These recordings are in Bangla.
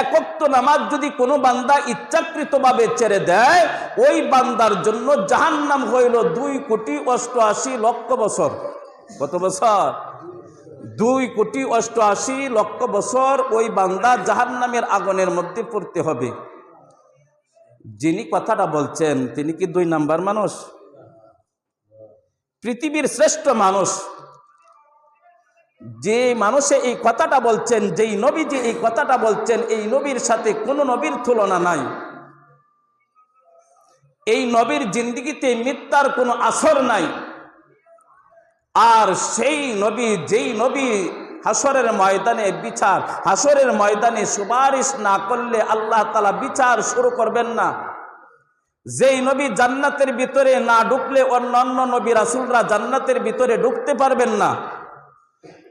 একত্ব নামাজ যদি কোনো বান্দা ইচ্ছাকৃতভাবে ছেড়ে দেয়, ওই বান্দার জন্য জাহান্নাম হইল দুই কোটি অষ্টআশি লক্ষ বছর। কত বছর? দুই কোটি অষ্টআশি লক্ষ বছর ওই বান্দা জাহান্নামের আগুনের মধ্যে পড়তে হবে। যিনি কথাটা বলছেন, তিনি কি দুই নাম্বার মানুষ? পৃথিবীর শ্রেষ্ঠ মানুষ। যে মানুষে এই কথাটা বলছেন, যেই নবী যে এই কথাটা বলছেন, এই নবীর সাথে কোনো নবীর তুলনা নাই। এই নবীর জিন্দিগিতে মিথ্যার কোনো আসর নাই। আর সেই নবী, যেই নবী হাসরের ময়দানে বিচার হাসরের ময়দানে সুপারিশ না করলে আল্লাহ তালা বিচার শুরু করবেন না। যেই নবী জান্নাতের ভিতরে না ঢুকলে অন্যান্য নবী রাসুলরা জান্নাতের ভিতরে ঢুকতে পারবেন না।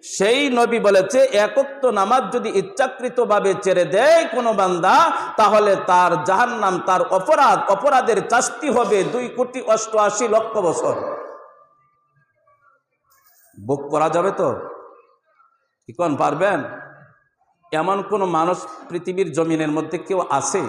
সেই নবী বলেছে একত্ব নামাজ যদি ইচ্ছাকৃতভাবে ছেড়ে দেয় কোনো বান্দা, তাহলে তার জাহান্নাম, তার অপরাধ, অপরাধের চাস্তি হবে দুই কোটি অষ্টআশি লক্ষ বছর। বুক করা যাবে তো? কি কোন, পারবেন? এমন কোনো মানুষ পৃথিবীর জমিনের মধ্যে কেউ আছে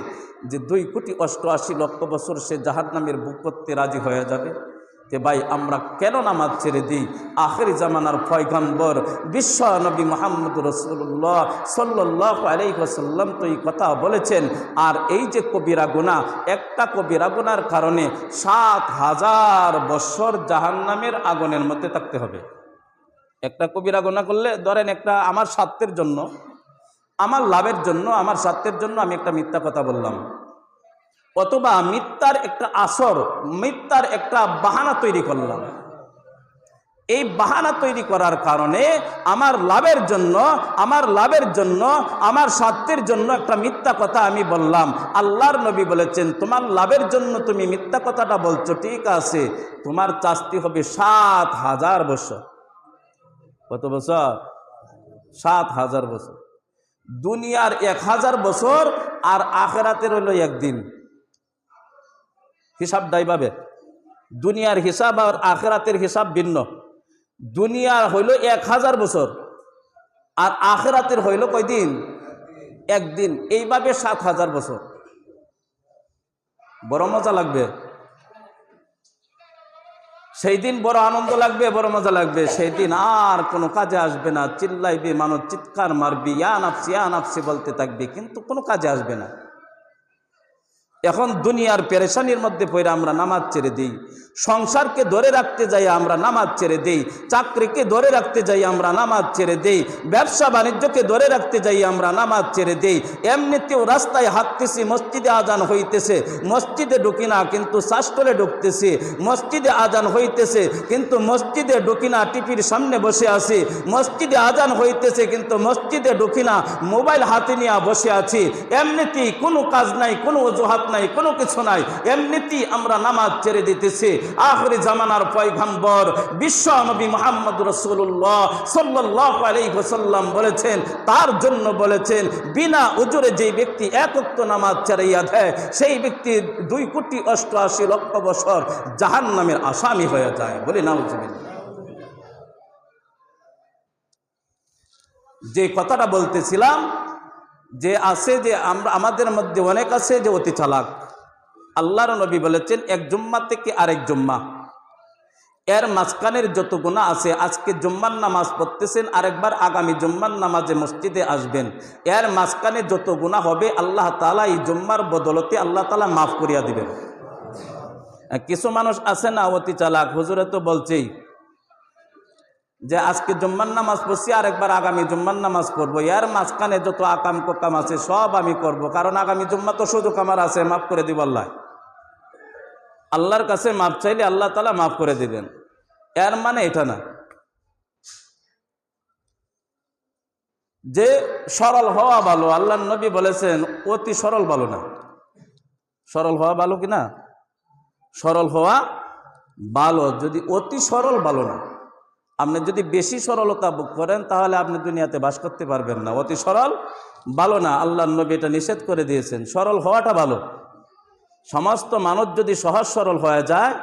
যে দুই কোটি অষ্টআশি লক্ষ বছর সে জাহান্নামের বুক করতে রাজি হয়ে যাবে? যে ভাই, আমরা কেন নামাজ ছেড়ে দিই? আখের জামানার ফয়গম্বর বিশ্ব নবী মোহাম্মদ রসুল্লাহ সাল্লাহ আলাইসাল্লাম তো এই কথা বলেছেন। আর এই যে কবিরা গুণা একটা কবিরা গুনার কারণে সাত হাজার বছর জাহান্নামের আগুনের মধ্যে থাকতে হবে। একটা কবিরা গুণা করলে, ধরেন একটা আমার স্বার্থের জন্য, আমার লাভের জন্য, আমার স্বার্থের জন্য আমি একটা মিথ্যা কথা বললাম। অথবা মিথ্যার একটা আসর, মিথ্যার একটা বাহানা তৈরি করলাম। এই বাহানা তৈরি করার কারণে আমার লাভের জন্য, আমার লাভের জন্য, আমার স্বার্থের জন্য একটা মিথ্যা কথা আমি বললাম। আল্লাহর নবী বলেছেন, তোমার লাভের জন্য তুমি মিথ্যা কথাটা বলছো, ঠিক আছে। তোমার চাস্তি হবে সাত হাজার বছর। কত বছর? সাত হাজার বছর। দুনিয়ার এক হাজার বছর আর আখেরাতের হইল একদিন। হিসাব দায়ভাবে দুনিয়ার হিসাব আর আখেরাতের হিসাব ভিন্ন। দুনিয়ার হইল এক হাজার বছর, আর আখেরাতের হইল কয়দিন? একদিন, এইভাবে সাত হাজার বছর। বড় মজা লাগবে। সেই দিন বড় আনন্দ লাগবে, বড় মজা লাগবে। সেই দিন আর কোনো কাজে আসবে না। চিল্লাইবে মানুষ চিৎকার মারবি ইয়া নাফসি বলতে থাকবে, কিন্তু কোনো কাজে আসবে না। এখন দুনিয়ার পেরেশানির মধ্যে পড়ে আমরা নামাজ ছেড়ে দিই। সংসারকে ধরে রাখতে যাই আমরা নামাজ ছেড়ে দেই। চাকরিকে ধরে রাখতে যাই আমরা নামাজ ছেড়ে দেই। ব্যবসা বাণিজ্যকে ধরে রাখতে যাই আমরা নামাজ ছেড়ে দেই। এমনিতেও রাস্তায় হাঁটতেছি, মসজিদে আজান হইতেছে। মসজিদে ঢুকি না, কিন্তু শাস্তরে ঢুকতেছি। মসজিদে আজান হইতেছে, কিন্তু মসজিদে ঢুকি না টিপির সামনে বসে আছি। মসজিদে আজান হইতেছে, কিন্তু মসজিদে ঢুকি না, মোবাইল হাতে নিয়ে বসে আছি। এমনিতেই কোনো কাজ নাই, কোনো অজুহাত নাই। কোনো কিছু নাই। এমনিতেই আমরা নামাজ ছেড়ে দিতেছি। আখরি জামানার পয়গম্বর বিশ্ব নবী মোহাম্মদ রসুল্লাহ সাল্লাহ আলাইসাল্লাম বলেছেন, তার জন্য বলেছেন, বিনা উজুরে যে ব্যক্তি একত্ব নামাজ ছেড়াইয়া দেয়, সেই ব্যক্তি দুই কোটি অষ্টআশি লক্ষ বছর জাহান নামের আসামি হয়ে যায় বলে নাউজুবিল্লাহ। যে কথাটা বলতেছিলাম যে আছে যে আমরা, আমাদের মধ্যে অনেক আছে যে অতি চালাক। আল্লাহর নবী বলেছেন, এক জুম্মা থেকে আরেক জুম্মা। এর মাঝখানের যত গুণা আছে, আজকে জুম্মার নামাজ পড়তেছেন, আরেকবার আগামী জুম্মার নামাজে মসজিদে আসবেন। এর মাঝখানে যত গুণা হবে, আল্লাহ তালা এই জুম্মার বদলতে আল্লাহ তালা মাফ করিয়া দিবেন। কিছু মানুষ আছে না অতি চালাক? হুজুরে তো বলছেই যে আজকে জুম্মার নামাজ পড়ছি, আরেকবার আগামী জুম্মার নামাজ পড়ব। এর মাঝখানে যত আকাম কোকাম আছে, সব আমি করব। কারণ আগামী জুম্মা তো সুযোগ আমার আছে, মাফ করে দিব আল্লাহ। আল্লাহর কাছে মাফ চাইলে আল্লাহ তালা মাফ করে দিবেন। এর মানে এটা না। যে সরল হওয়া ভালো আল্লাহ নবী বলেছেন, অতি সরল ভালো না। সরল হওয়া ভালো কি না? সরল হওয়া ভালো, যদি অতি সরল ভালো না। আপনি যদি বেশি সরলতা বুক করেন, তাহলে আপনি দুনিয়াতে বাস করতে পারবেন না। অতি সরল, ভালো না। আল্লাহ নবী এটা নিষেধ করে দিয়েছেন। সরল হওয়াটা ভালো। সমস্ত মানুষ যদি সহজ সরল হয়ে যায়,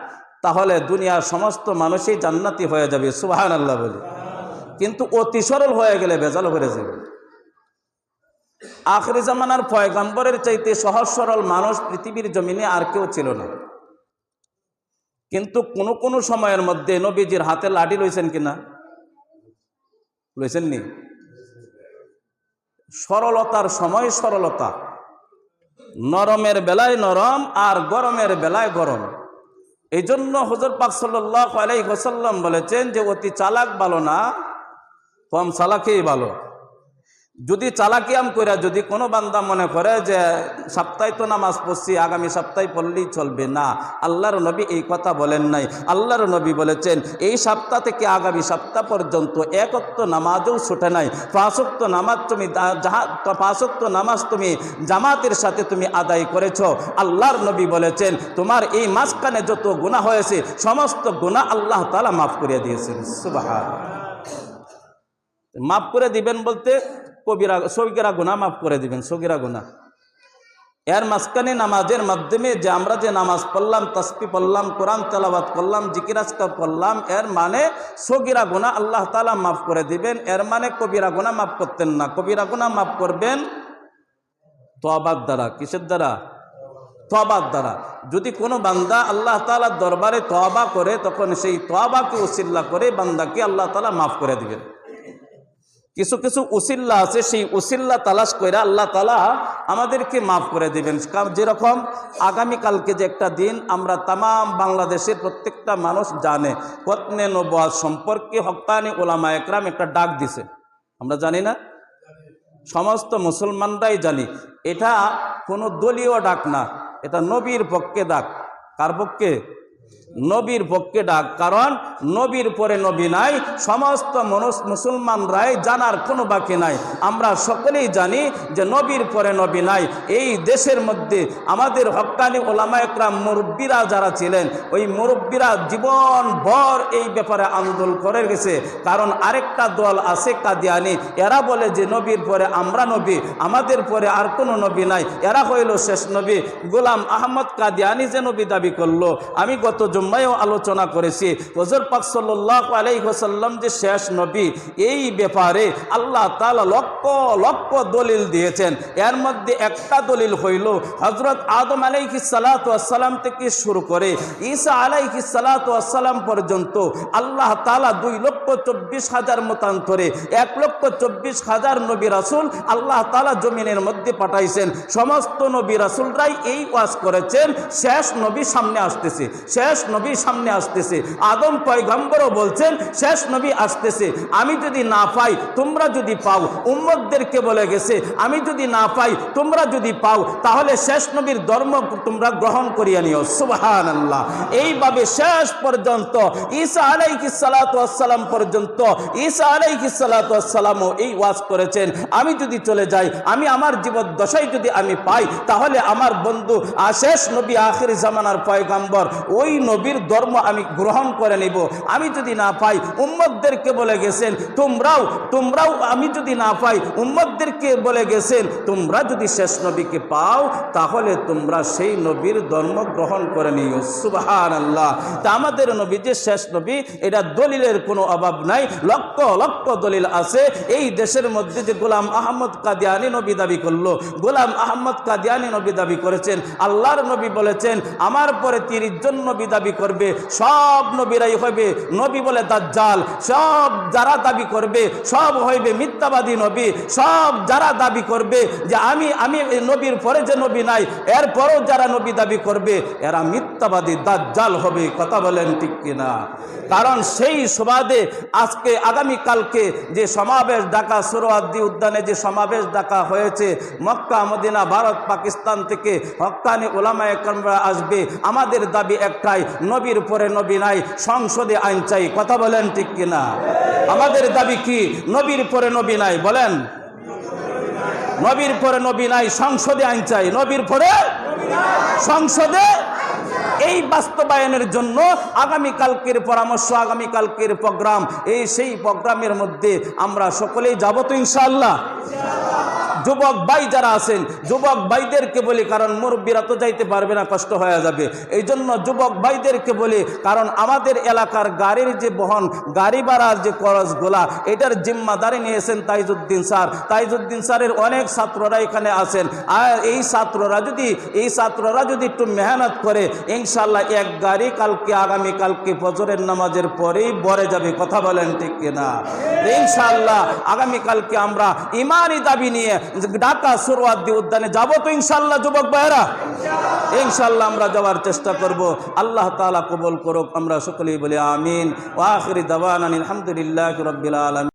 তাহলে দুনিয়ার সমস্ত মানুষই জান্নাতি হয়ে যাবে। সুবাহান আল্লাহ বলে। কিন্তু অতি সরল হয়ে গেলে বেজাল হয়ে যাবে। আখরি জামানার পয়গম্বরের চাইতে সহজ সরল মানুষ পৃথিবীর জমিনে আর কেউ ছিল না। কিন্তু কোন কোন সময়ের মধ্যে নবীজির হাতে লাঠি লইছেন কিনা? লইছেন নি সরলতার সময় সরলতা। নরমের বেলায় নরম আর গরমের বেলায় গরম। এই জন্য হজর পাক সাল্লাহ আলাই হোসাল্লাম বলেছেন যে, অতি চালাক ভালো না, কম চালাকেই ভালো। যদি চালাকিয়াম করে যদি কোনো বান্দা মনে করে যে সপ্তাহে তো নামাজ পড়ছি, আগামী সপ্তাহে পড়লেই চলবে, না। আল্লাহর নবী এই কথা বলেন নাই। আল্লাহর নবী বলেছেন, এই সপ্তাহ থেকে আগামী সপ্তাহ পর্যন্ত একত্ব নামাজও ছুটে নাই। পাঁচক্ত নামাজ তুমি পাঁচক্ত নামাজ তুমি জামাতের সাথে তুমি আদায় করেছ। আল্লাহর নবী বলেছেন, তোমার এই মাঝখানে যত গুণা হয়েছে, সমস্ত গুণা আল্লাহ তালা মাফ করে দিয়েছেন। সুবাহ মাফ করে দিবেন বলতে কবিরা, সগিরা গুণা মাফ করে দিবেন, সগিরা গুণা এর মাঝখানে নামাজের মাধ্যমে যে আমরা যে নামাজ পড়লাম তসপি পড়লাম, কোরআন তেলাবাদ করলাম জিকিরাজকা পড়লাম এর মানে সগিরা গুণা আল্লাহ তালা মাফ করে দিবেন, এর মানে কবিরা গুণা মাফ করতেন না। কবিরা গুণা মাফ করবেন তবাদ দ্বারা, কিসের দ্বারা? তবার দ্বারা। যদি কোনো বান্দা আল্লাহ তালার দরবারে তবা করে, তখন সেই তবাকে উসিল্লা করে বান্দাকে আল্লাহ তালা মাফ করে দিবেন। কিছু কিছু উসিল্লা আছে, সেই উসিল্লা তালাশ করে আল্লাহ তালা আমাদেরকে মাফ করে দিবেন। যেরকম আগামীকালকে যে একটা দিন আমরা তাম বাংলাদেশের প্রত্যেকটা মানুষ জানে, কতনে নবাজ সম্পর্কে হকানি ওলামা একরাম একটা ডাক দিছে। আমরা জানি না? সমস্ত মুসলমানরাই জানি। এটা কোনো দলীয় ডাক না, এটা নবীর পক্ষে ডাক। কার পক্ষে? নবীর পক্ষে ডাক, কারণ নবীর পরে নবী নাই, সমস্ত মনুষ মুসলমানরাই জানার কোনো বাকি নাই। আমরা সকলেই জানি যে নবীর পরে নবী নাই। এই দেশের মধ্যে আমাদের হকানি ওলামা একরাম মুরব্বীরা যারা ছিলেন, ওই মুরব্বীরা জীবন ভর এই ব্যাপারে আন্দোলন করে গেছে। কারণ আরেকটা দল আছে কাদিয়ানি, এরা বলে যে নবীর পরে আমরা নবী, আমাদের পরে আর কোনো নবী নাই। এরা হইল শেষ নবী। গোলাম আহমদ কাদিয়ানি যে নবী দাবি করল, আমি গত জুম্মায়ও আলোচনা করেছি। হজর পাক সাল্লাহ আলাইসাল্লাম যে শেষ নবী, এই ব্যাপারে আল্লাহ তালা লক্ষ লক্ষ দলিল দিয়েছেন। এর মধ্যে একটা দলিল হইল হজরত আদম আলাইহি সালাতাম থেকে শুরু করে ঈসা আলাইহি সালাতাম পর্যন্ত আল্লাহ তালা দুই লক্ষ চব্বিশ হাজার মতান্তরে এক লক্ষ চব্বিশ হাজার নবী রাসুল আল্লাহ তালা জমিনের মধ্যে পাঠাইছেন। সমস্ত নবী রাসুলরাই এই ওয়াজ করেছেন, শেষ নবী সামনে আসতেছে। শেষ নবী সামনে আসতেছে। আদম পয়গম্বরও বলছেন, শেষ নবী আসতেছে। আমি যদি না পাই, তোমরা যদি পাও। উম্মদদেরকে বলে গেছে, আমি যদি না পাই, তোমরা যদি পাও, তাহলে শেষ নবীর ধর্ম তোমরা গ্রহণ করিয়া নিও। সুবাহান আল্লাহ এইভাবে শেষ পর্যন্ত ঈসা আলাইকি সালাতাম পর্যন্ত ঈসা আলাইকি সালাতামও এই ওয়াজ করেছেন, আমি যদি চলে যাই, আমি আমার জীবন দশাই যদি আমি পাই, তাহলে আমার বন্ধু আশেষ নবী আখির জামানার পয়গাম্বর, ওই নবীর ধর্ম আমি গ্রহণ করে নিব। আমি যদি না পাই উম্মদদেরকে বলে গেছেন, তোমরাও তোমরাও আমি যদি না পাই উম্মদদেরকে বলে গেছেন, তোমরা যদি শেষ নবীকে পাও, তাহলে তোমরা সেই নবীর ধর্ম গ্রহণ করে নিও। সুবাহান আল্লাহ তা আমাদের নবী যে শেষ নবী, এটা দলিলের কোনো অভাব নাই। লক্ষ লক্ষ দলিল আছে। এই দেশের মধ্যে যে গোলাম আহমদ কাদিয়ানি নবী দাবি করল, গোলাম আহমদ কাদিয়ানি নবী দাবি করেছেন। আল্লাহর নবী বলেছেন, আমার পরে তিরিশ জন নবী দাবি করবে, সব নবীরাই হইবে নবী বলে দাজ্জাল, সব যারা দাবি করবে, সব হইবে মিথ্যাবাদী নবী, সব যারা দাবি করবে যে আমি আমি নবীর পরে যে নবী নাই, এরপরও যারা নবী দাবি করবে, এরা মিথ্যাবাদী দাজ্জাল হবে কথা বলেন ঠিক কিনা? কারণ সেই সুবাদে আজকে আগামীকালকে যে সমাবেশ ডাকা সুরোয়াদ্দি উদ্যানে যে সমাবেশ ডাকা হয়েছে, মক্কা, মদিনা, ভারত, পাকিস্তান থেকে হক্কানি ওলামা একরমরা আসবে, আমাদের দাবি একটাই নবীর পরে নবী নাই, সংসদে আইন চাই, কথা বলেন ঠিক কিনা? আমাদের দাবি কি? নবীর পরে নবী নাই, বলেন। নবীর পরে নবী নাই, সংসদে আইন চাই, নবীর পরে সংসদে এই বাস্তবায়নের জন্য আগামীকালকের পরামর্শ, আগামীকালকের প্রোগ্রাম, এই সেই প্রোগ্রামের মধ্যে আমরা সকলেই যাব তো ইনশাআল্লাহ। যুবক ভাই যারা আছেন, যুবক ভাইদেরকে বলি, কারণ মুরব্বীরা তো যাইতে পারবে না, কষ্ট হয়ে যাবে। এই জন্য যুবক ভাইদেরকে বলি, কারণ আমাদের এলাকার গাড়ির যে বহন, গাড়ি ভাড়ার যে খরচগুলা, এটার জিম্মাদারি নিয়েছেন তাইজুদ্দিন স্যার। তাইজুদ্দিন স্যারের অনেক ছাত্ররা এখানে আছেন। আর এই ছাত্ররা যদি, এই ছাত্ররা যদি একটু মেহনত করে ইনশাল্লাহ এক গাড়ি কালকে, আগামী কালকে ফজরের নামাজের পরেই বরে যাবে, কথা বলেন ঠিক কিনা? ইনশাল্লাহ আগামীকালকে আমরা ইমানই দাবি নিয়ে ঢাকা সুরওয়াদ্দি উদ্যানে যাব তো ইনশাল্লাহ যুবক ভাইয়েরা। ইনশাল্লাহ আমরা যাওয়ার চেষ্টা করব। আল্লাহ তালা কবল করুক, আমরা সকলেই বলি আমিন। ওয়াখিরি দাবান আলহামদুলিল্লাহ রবিল আলামিন।